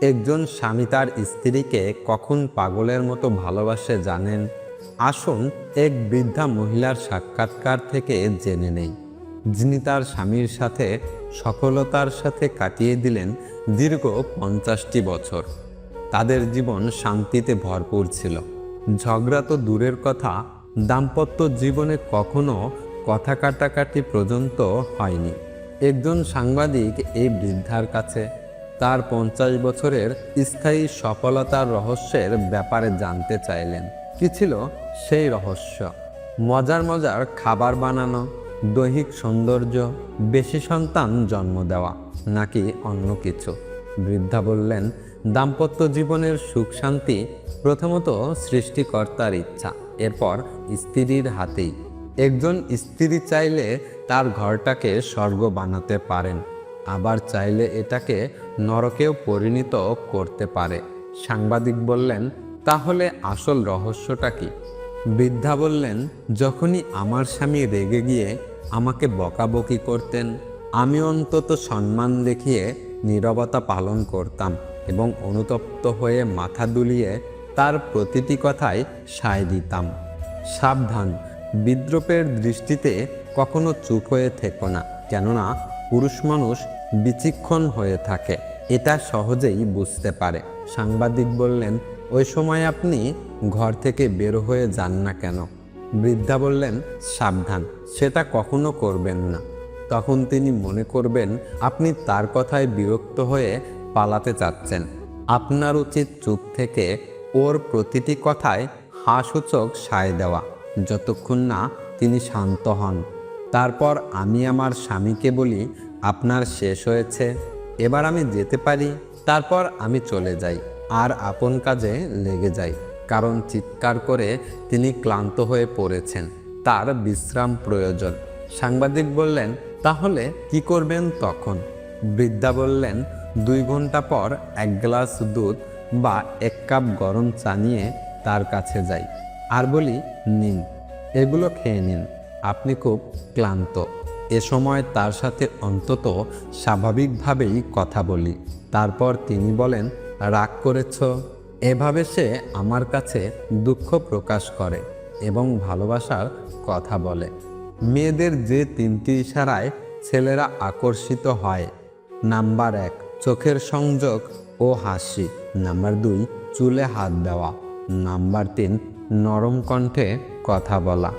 একজন স্বামী তার স্ত্রীকে কখন পাগলের মতো ভালোবাসে জানেন? আসুন এক বৃদ্ধা মহিলার সাক্ষাৎকার থেকে জেনে নেই। যিনি তার স্বামীর সাথে সফলতার সাথে কাটিয়ে দিলেন দীর্ঘ পঞ্চাশটি বছর। তাদের জীবন শান্তিতে ভরপুর ছিল। ঝগড়া তো দূরের কথা, দাম্পত্য জীবনে কখনো কথা কাটাকাটি পর্যন্ত হয়নি। একজন সাংবাদিক এই বৃদ্ধার কাছে তার পঞ্চাশ বছরের স্থায়ী সফলতার রহস্যের ব্যাপারে জানতে চাইলেন। কি ছিল সেই রহস্য? মজার মজার খাবার বানানো, দৈহিক সৌন্দর্য, বেশি সন্তান জন্ম দেওয়া, নাকি অন্য কিছু? বৃদ্ধা বললেন, দাম্পত্য জীবনের সুখ শান্তি প্রথমত সৃষ্টিকর্তার ইচ্ছা, এরপর স্ত্রীর হাতেই। একজন স্ত্রী চাইলে তার ঘরটাকে স্বর্গ বানাতে পারেন। আবার চাইলে এটাকে নরকেও পরিণত করতে পারে। সাংবাদিক বললেন, তাহলে আসল রহস্যটা কি? বৃদ্ধা বললেন, যখনই আমার স্বামী রেগে গিয়ে আমাকে বকাবকি করতেন, আমি অন্তত সম্মান দেখিয়ে নীরবতা পালন করতাম এবং অনুতপ্ত হয়ে মাথা দুলিয়ে তার প্রতিটি কথায় সায় দিতাম। সাবধান, বিদ্রোপের দৃষ্টিতে কখনো চুপ হয়ে থেকো না, কেননা পুরুষ মানুষ বিচিক্ষণ হয়ে থাকে। এটা সহজেই বুঝতে পারে। সাংবাদিক বললেন, ওই সময় আপনি ঘর থেকে বের হয়ে যান না কেন? বৃদ্ধা বললেন, সাবধান, সেটা কখনো করবেন না। তখন তিনি মনে করবেন, আপনি তার কথায় বিরক্ত হয়ে পালাতে চাচ্ছেন। আপনার উচিত চুপ থেকে ওর প্রতিটি কথায় হাসূচক সায় দেওয়া। যতক্ষণ না তিনি শান্ত হন। তারপর আমি আমার স্বামীকে বলি, আপনার শেষ হয়েছে, এবার আমি যেতে পারি। তারপর আমি চলে যাই, আর আপন কাজে লেগে যাই, কারণ চিৎকার করে তিনি ক্লান্ত হয়ে পড়েছেন। তার বিশ্রাম প্রয়োজন। সাংবাদিক বললেন, তাহলে কি করবেন তখন? বৃদ্ধা বললেন, দুই ঘণ্টা পর এক গ্লাস দুধ বা এক কাপ গরম চা নিয়ে তার কাছে যাই। আর বলি, নিন। এগুলো খেয়ে নিন। আপনি খুব ক্লান্ত। এ সময় তার সাথে অন্তত স্বাভাবিকভাবেই কথা বলি। তারপর তিনি বলেন, রাগ করেছ? এভাবে সে আমার কাছে দুঃখ প্রকাশ করে এবং ভালোবাসার কথা বলে। মেয়েদের যে তিনটি ইশারায় ছেলেরা আকর্ষিত হয়। নাম্বার এক, চোখের সংযোগ ও হাসি। নাম্বার দুই, চুলে হাত দেওয়া। নাম্বার তিন, নরম কণ্ঠে কথা বলা।